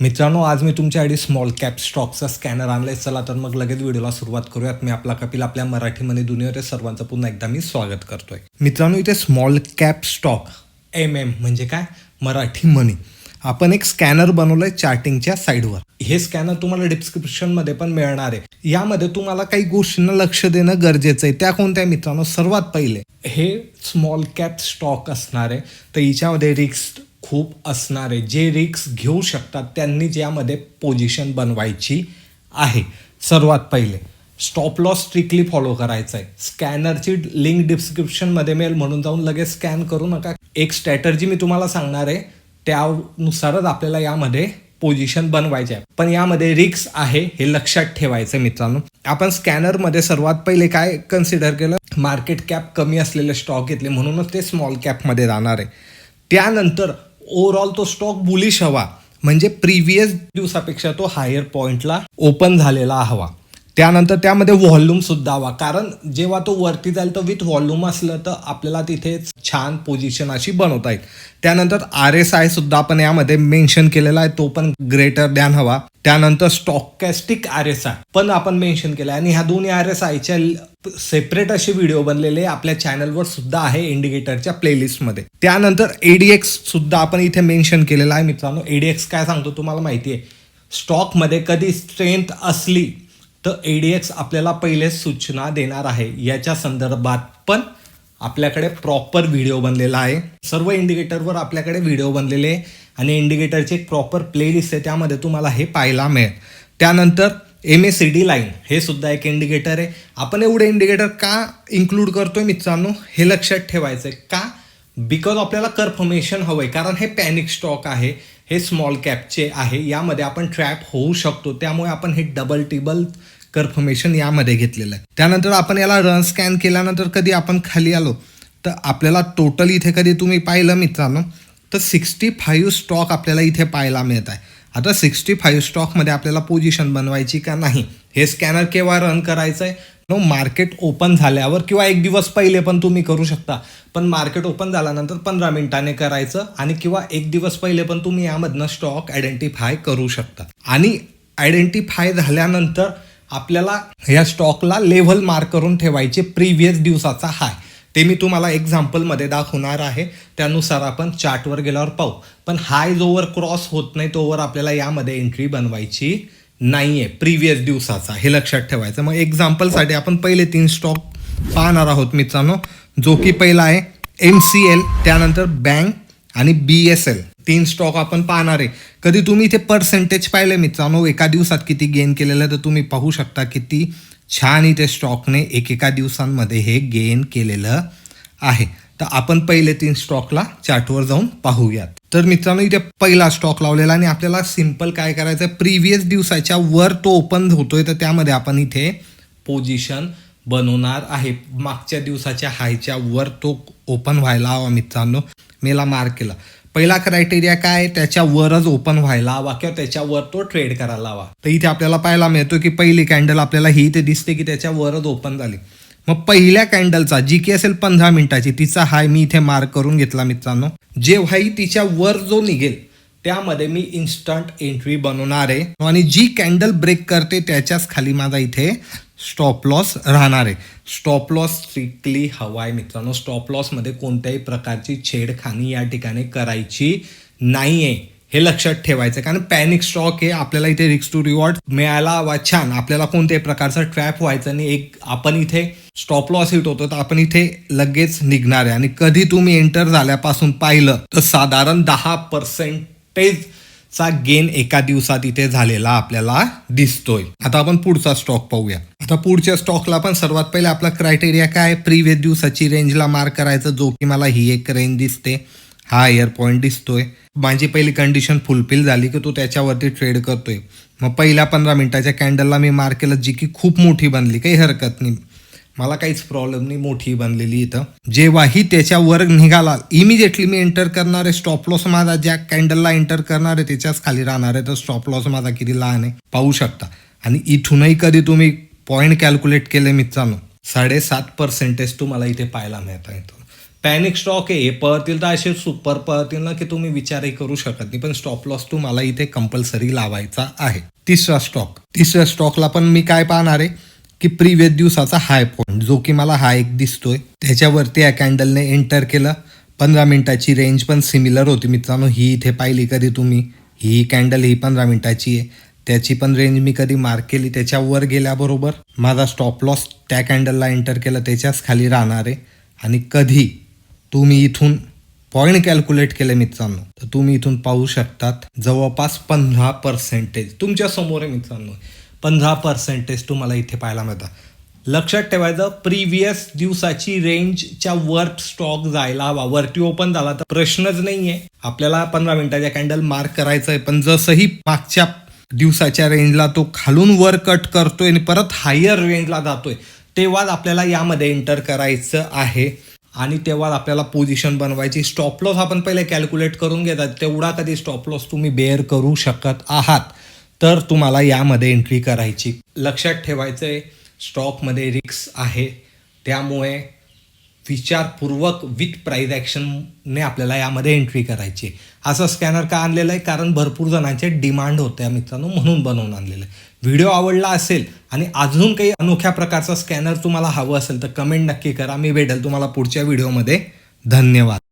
मित्रांनो आज मी तुमच्यासाठी स्मॉल कॅप स्टॉकचा स्कॅनर आणलाय. चला तर मग लगेच व्हिडिओला सुरुवात करूयात. मी आपला कपिल आपल्या मराठी मनी दुनियेवर सर्वांचं पुन्हा एकदा मी स्वागत करतोय. मित्रांनो इथे small cap stock M M म्हणजे काय? मराठी मनी आपण एक स्कॅनर बनवलंय चार्टिंगच्या साईडवर हे स्कॅनर तुम्हाला डिस्क्रिप्शनमध्ये पण मिळणार आहे. यामध्ये तुम्हाला काही गोष्टींना लक्ष देणं गरजेचं आहे. त्या कोणत्या मित्रांनो? सर्वात पहिले हे स्मॉल कॅप स्टॉक असणार आहे. तर हिच्यामध्ये रिस्क खूप असणारे जे रिक्स घेऊ शकतात त्यांनीच यामध्ये पोझिशन बनवायची आहे. सर्वात पहिले स्टॉप लॉस स्ट्रिक्टली फॉलो करायचा आहे स्कॅनरची लिंक डिस्क्रिप्शनमध्ये मिळेल म्हणून जाऊन लगेच स्कॅन करू नका. एक स्ट्रॅटर्जी मी तुम्हाला सांगणार आहे त्यानुसारच आपल्याला यामध्ये पोझिशन बनवायचे आहे पण यामध्ये रिक्स आहे हे लक्षात ठेवायचं आहे मित्रांनो. आपण स्कॅनरमध्ये सर्वात पहिले काय कन्सिडर केलं? मार्केट कॅप कमी असलेले स्टॉक घेतले म्हणूनच ते स्मॉल कॅपमध्ये राहणार आहे. त्यानंतर ओव्हरऑल तो स्टॉक बुलिश हवा. म्हणजे प्रिव्हियस दिवसापेक्षा तो हायर पॉइंटला ओपन झालेला हवा. त्यानंतर त्यामध्ये व्हॉल्यूम सुद्धा हवा. कारण जेव्हा तो वरती जाईल तर विथ व्हॉल्यूम असलं तर आपल्याला तिथे छान पोझिशन अशी बनवता येईल. त्यानंतर आर एस आय सुद्धा आपण यामध्ये मेन्शन केलेला आहे तो पण ग्रेटर दॅन हवा. त्यानंतर स्टॉकॅस्टिक आर एस आय पण आपण मेन्शन केलं आणि ह्या दोन्ही आर एस आयच्या सेपरेट असे व्हिडिओ बनलेले आपल्या चॅनलवर सुद्धा आहे इंडिकेटरच्या प्लेलिस्टमध्ये त्यानंतर एडीएक्स सुद्धा आपण इथे मेन्शन केलेला आहे मित्रांनो. एडीएक्स काय सांगतो तुम्हाला माहिती आहे स्टॉकमध्ये कधी स्ट्रेंथ असली तर एडीएक्स आपल्याला पहिले सूचना देणार आहे. याच्या संदर्भात पण आपल्याकडे प्रॉपर व्हिडिओ बनलेला आहे. सर्व इंडिकेटरवर आपल्याकडे व्हिडिओ बनलेले आहे. आणि इंडिकेटरची एक प्रॉपर प्लेलिस्ट आहे. त्यामध्ये तुम्हाला हे पाहायला मिळेल. त्यानंतर M A C D line हे सुद्धा एक इंडिकेटर आहे. आपण एवढे इंडिकेटर का इन्क्लूड करतोय मित्रांनो? हे लक्षात ठेवायचं आहे का? बिकॉज आपल्याला कन्फर्मेशन हवं आहे कारण हे पॅनिक स्टॉक आहे. हे स्मॉल कॅपचे आहे. यामध्ये आपण ट्रॅप होऊ शकतो. त्यामुळे आपण हे डबल टेबल कन्फर्मेशन यामध्ये घेतलेलं आहे. त्यानंतर आपण याला रन स्कॅन केल्यानंतर कधी आपण खाली आलो तर आपल्याला टोटल इथे कधी तुम्ही पाहिलं मित्रांनो तर सिक्स्टी फाईव्ह स्टॉक आपल्याला इथे पाहायला मिळत आहे. आता सिक्स्टी फाईव्ह स्टॉकमध्ये आपल्याला पोझिशन बनवायची का नाही? हे स्कॅनर केव्हा रन करायचं आहे नो मार्केट ओपन झाल्यावर किंवा एक दिवस पहिले पण तुम्ही करू शकता. पण मार्केट ओपन झाल्यानंतर पंधरा मिनिटाने करायचं आणि किंवा एक दिवस पहिले पण तुम्ही यामधनं स्टॉक आयडेंटिफाय करू शकता. आणि आयडेंटिफाय झाल्यानंतर आपल्याला या स्टॉकला लेव्हल मार्क करून ठेवायचे प्रिव्हियस दिवसाचा हाय ते मी तुम्हाला एक्झाम्पलमध्ये दाखवणार आहे. त्यानुसार आपण चार्टवर गेल्यावर पाहू. पण हाय जोवर क्रॉस होत नाही तोवर आपल्याला यामध्ये एंट्री बनवायची नाही आहे प्रिव्हियस दिवसाचा. हे लक्षात ठेवायचं. मग एक्झाम्पलसाठी आपण पहिले तीन स्टॉक पाहणार आहोत मित्रांनो. जो की पहिला आहे एम सी एल त्यानंतर बँक आणि बी एस एल तीन स्टॉक आपण पाहणार आहे. कधी तुम्ही इथे पर्सेंटेज पाहिले मित्रांनो? एका दिवसात किती गेन केलेलं तर तुम्ही पाहू शकता किती छान इथे स्टॉकने एकेका दिवसांमध्ये हे गेन केलेलं आहे. तर आपण पहिले तीन स्टॉकला चार्टवर जाऊन पाहूयात. तर मित्रांनो इथे पहिला स्टॉक लावलेला आणि आपल्याला सिंपल काय करायचं आहे प्रिव्हियस दिवसाच्या वर तो ओपन होतोय तर त्यामध्ये आपण इथे पोझिशन बनवणार आहे. मागच्या दिवसाच्या हायच्या वर तो ओपन व्हायला हवा मित्रांनो. मेला मार्क केला. पहिला क्रायटेरिया काय त्याच्या वरच ओपन व्हायला हवा किंवा त्याच्यावर तो ट्रेड करायला हवा. तर इथे आपल्याला पाहायला मिळतो की पहिली कॅन्डल आपल्याला ही इथे दिसते की त्याच्या वरच ओपन झाली. मग पहिल्या कॅन्डलचा जी की असेल पंधरा मिनिटाची तिचा हाय मी इथे मार्क करून घेतला मित्रांनो. जेव्हाही तिच्या वर जो निघेल त्यामध्ये मी इन्स्टंट एंट्री बनवणार आहे. आणि जी कॅन्डल ब्रेक करते त्याच्याच खाली माझा इथे स्टॉप लॉस राहणार आहे. स्टॉप लॉस स्ट्रिक्टली हवा आहे मित्रांनो. स्टॉप लॉसमध्ये कोणत्याही प्रकारची छेडखानी या ठिकाणी करायची नाही आहे हे लक्षात ठेवायचं कारण पॅनिक स्टॉक हे आपल्याला इथे रिक्स टू रिवॉर्ड मिळायला हवा छान. आपल्याला कोणत्याही प्रकारचा ट्रॅप व्हायचं नाही. एक आपण इथे स्टॉप लॉस हिट होतो तर आपण इथे लगेच निघणार आहे. आणि कधी तुम्ही एंटर झाल्यापासून पाहिलं तर साधारण दहा पर्सेंटेज चा गेन एका दिवसात इथे झालेला आपल्याला दिसतोय. आता आपण पुढचा स्टॉक पाहूया. आता पुढच्या स्टॉकला पण सर्वात पहिले आपला क्रायटेरिया काय प्रिव्हियस दिवसाची रेंजला मार्क करायचं जो की मला ही एक रेंज दिसते. हा एअर पॉईंट दिसतोय. माझी पहिली कंडिशन फुलफिल झाली की तो त्याच्यावरती ट्रेड करतोय. मग पहिल्या पंधरा मिनिटाच्या कॅन्डलला मी मार्क केलं जी की खूप मोठी बनली काही हरकत नाही. मला काहीच प्रॉब्लेम नाही मोठी बनलेली इथं. जेव्हाही त्याच्यावर निघाला इमिजिएटली मी एंटर करणार आहे स्टॉप लॉस माझा ज्या कॅन्डलला एंटर करणार आहे त्याच्याच खाली राहणार आहे तर स्टॉप लॉस माझा किती लहान आहे पाहू शकता. आणि इथूनही कधी तुम्ही पॉईंट कॅल्क्युलेट केले मित्रांनो साडेसात पर्सेंटेज तुम्हाला इथे पाहायला मिळत आहे पॅनिक स्टॉक आहे हे पळतील तर असे सुपर पळतील ना की तुम्ही विचारही करू शकत नाही पण स्टॉप लॉस तुम्हाला इथे कंपल्सरी लावायचा आहे. तिसरा स्टॉक तिसऱ्या स्टॉकला पण मी काय पाहणार आहे? की प्रिव्हियस दिवसाचा हाय पॉईंट जो की मला हा एक दिसतोय. त्याच्यावरती या कॅन्डलने एंटर केलं. पंधरा मिनिटाची रेंज पण सिमिलर होती मित्रांनो. ही इथे पाहिली कधी तुम्ही? ही कॅन्डल ही पंधरा मिनिटाची आहे. त्याची पण रेंज मी कधी मार्क केली? त्याच्यावर गेल्याबरोबर माझा स्टॉप लॉस त्या कॅन्डलला एंटर केलं. त्याच्याच खाली राहणार आहे. आणि कधी? तुम्ही इथून पॉईंट कॅल्क्युलेट केले मित्रांनो. तर तुम्ही इथून पाहू शकतात जवळपास पंधरा पर्सेंटेज तुमच्यासमोर आहे मित्रांनो. पंधरा पर्सेंटेज तुम्हाला इथे पाहायला मिळतात लक्षात ठेवायचं प्रिव्हियस दिवसाची रेंजच्या वर स्टॉक जायला हवा. वरती ओपन झाला तर प्रश्नच नाही आहे आपल्याला पंधरा मिनिटाच्या कॅन्डल मार्क करायचं आहे पण जसंही मागच्या दिवसाच्या रेंजला तो खालून वर कट करतोय आणि परत हायर रेंजला जातोय तेव्हाच आपल्याला यामध्ये एंटर करायचं आहे. आणि तेव्हा आपल्याला पोझिशन बनवायची. स्टॉप लॉस आपण पहिले कॅल्क्युलेट करून घेतात. तेवढा कधी स्टॉप लॉस तुम्ही बेअर करू शकत आहात. तर तुम्हाला यामध्ये एंट्री करायची. लक्षात ठेवायचं आहे स्टॉकमध्ये रिक्स आहे. त्यामुळे विचारपूर्वक विथ प्राईज ॲक्शनने आपल्याला यामध्ये एंट्री करायची आहे. असं स्कॅनर का आणलेलं आहे? कारण भरपूर जणांचे डिमांड होते मित्रांनो म्हणून बनवून आणलेलं आहे. व्हिडिओ आवडला असेल आणि अजून काही अनोख्या प्रकारचा स्कॅनर तुम्हाला हवं असेल तर कमेंट नक्की करा. मी भेटेल तुम्हाला पुढच्या व्हिडिओमध्ये धन्यवाद.